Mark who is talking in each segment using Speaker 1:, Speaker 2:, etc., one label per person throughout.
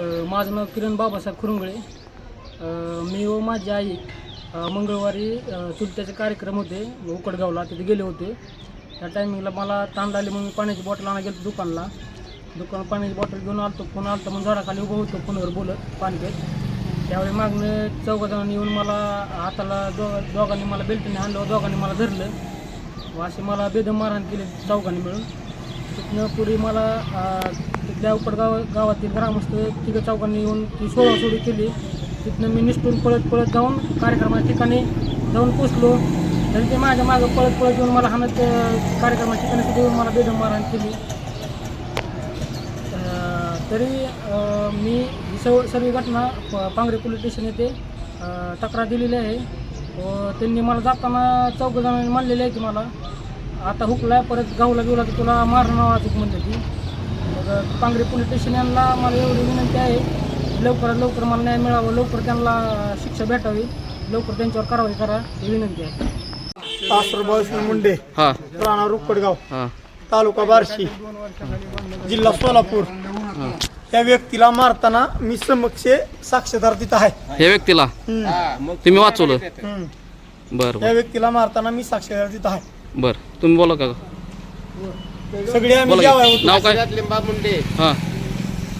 Speaker 1: माझं नाव किरण बाबासाहेब खुरुंगळे. मी व माझी आई मंगळवारी चुलत्याचे कार्यक्रम होते उकडगावला. तिथे गेले होते. त्या टायमिंगला मला ताण आली मग मी पाण्याची बॉटल आणा गेलो दुकानला. दुकान पाण्याची बॉटल घेऊन आलतो फोन आलतो मग झाडाखाली उभं होतो फोनवर बोलत पाणी घेत. त्यावेळी मागणं चौघाजणांनी येऊन मला हाताला दो दोघांनी मला बेल्टने आणलं दोघांनी मला धरलं. व असे मला बेदम मारहाण केले चौघांनी मिळून. तिथनं पुढे मला तिथल्या उपडगाव गावातील ग्रामस्थ तिघं चौघांनी येऊन ती सोडासोडी केली. तिथनं मी निष्ठून पळत पळत जाऊन कार्यक्रमाच्या ठिकाणी जाऊन पोचलो. तरी ते माझ्या मागं पळत पळत येऊन मला हाणत कार्यक्रमाच्या ठिकाणी सुद्धा येऊन मला बेदम मारहाण केली. तरी मी ही सर्व सर्व घटना पांगरे पोलीस स्टेशन येथे तक्रार दिलेली आहे. व त्यांनी मला जाताना चौघ जणांनी म्हणलेले आहे की मला आता हुकलाय परत गावला गेला की तुला मारणं वाचूक म्हणले ती. मग पांगरे पोलीस स्टेशन यांना मला एवढी विनंती आहे की लवकरात लवकर मला न्याय मिळावा लवकर त्यांना शिक्षा भेटावी लवकर त्यांच्यावर कारवाई करा ही विनंती आहे.
Speaker 2: मुंडे
Speaker 3: हा.
Speaker 2: राणा रुकडगाव
Speaker 3: हा.
Speaker 2: तालुका बार्शी जिल्हा सोलापूर. त्या व्यक्तीला मारताना मी समक्ष साक्षीदार तिथं आहे.
Speaker 3: हे व्यक्तीला?
Speaker 2: हम्म.
Speaker 3: तुम्ही वाचवलं?
Speaker 2: हम्म.
Speaker 3: बर.
Speaker 2: त्या व्यक्तीला मारताना मी साक्षीदार तिथं आहे.
Speaker 3: बर तुम्ही बोला का
Speaker 2: सगळे आम्ही
Speaker 3: बोला
Speaker 2: जेवाय
Speaker 3: की.
Speaker 2: होतो
Speaker 3: नाव काय?
Speaker 4: आशीर्वाद लिंबा मुंडे.
Speaker 3: हा.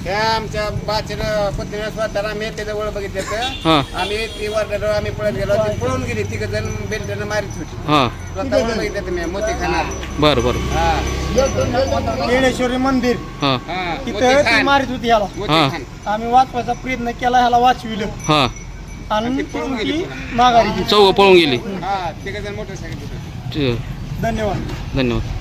Speaker 4: ह्या आमच्या बाचेन पत्नीला स्वतःला आम्ही बघितलं तर
Speaker 3: हा.
Speaker 4: आम्ही ती आम्ही पळत गेलो. ती पळून गेली. तिघ जण बेल्टनं मारित होती.
Speaker 3: हा.
Speaker 4: स्वतःहून बघितलं तुम्ही मोती खाणार
Speaker 3: बर बर.
Speaker 4: हा.
Speaker 2: येणेश्वरी मंदिर.
Speaker 3: हा.
Speaker 4: हा. मोती
Speaker 2: तिथं ती
Speaker 4: खान.
Speaker 2: मारित होती ह्याला.
Speaker 4: मोती
Speaker 3: हा.
Speaker 4: खान.
Speaker 2: आम्ही वाचवायचा प्रयत्न केला ह्याला वाचविलं.
Speaker 3: हा.
Speaker 2: आणि ती माघारी गेली.
Speaker 3: चौघ पळून गेली.
Speaker 4: हा. तिघ जण मोटरसायकल
Speaker 2: धन्यवाद.
Speaker 3: धन्यवाद.